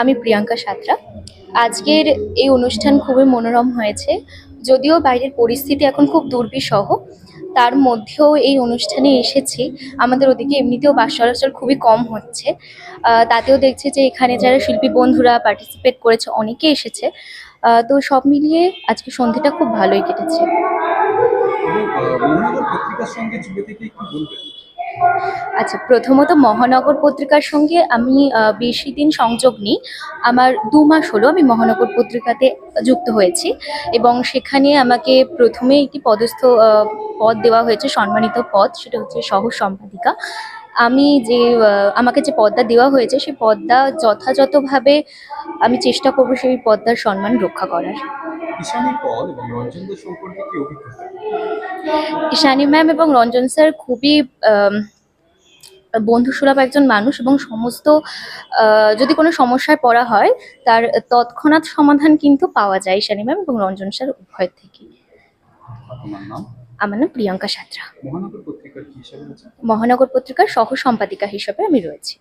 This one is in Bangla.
আমি প্রিয়াঙ্কা সাঁতরা। আজকের এই অনুষ্ঠান খুবই মনোরম হয়েছে। যদিও বাইরের পরিস্থিতি এখন খুব দুর্বিষহ, তার মধ্যেও এই অনুষ্ঠানে এসেছি। আমাদের ওদিকে এমনিতেও বাস চলাচল খুবই কম হচ্ছে। তাতেও দেখছি যে এখানে যারা শিল্পী বন্ধুরা পার্টিসিপেট করেছে, অনেকে এসেছে। তো সব মিলিয়ে আজকে সন্ধ্যেটা খুব ভালোই কেটেছে। পত্রিকার সঙ্গে থেকে কি বলবেন? আচ্ছা প্রথমত মহানগর পত্রিকার সঙ্গে আমি বেশি দিন সংযোগ নিই। আমার দু মাস হলো আমি মহানগর পত্রিকাতে যুক্ত হয়েছি এবং সেখানে আমাকে প্রথমে একটি পদস্থ পদ দেওয়া হয়েছে সম্মানিত পদ সেটা হচ্ছে সহ সম্পাদিকা। আমি যে আমাকে যে পদ্মা দেওয়া হয়েছে সেই পদ্মা যথাযথভাবে আমি চেষ্টা করব সেই পদ্মার সম্মান রক্ষা করার। ঈশানী ম্যাম এবং রঞ্জন স্যার খুবই বন্ধুসুলভ একজন মানুষ এবং সমস্ত যদি কোনো সমস্যায় পড়া হয় তার তৎক্ষণাৎ সমাধান কিন্তু পাওয়া যায় ইশানি ম্যাম এবং রঞ্জন স্যার উভয় থেকে। আমার নাম প্রিয়াঙ্কা সাঁতরা। মহানগর পত্রিকার সহ সম্পাদিকা হিসেবে আমি রয়েছি।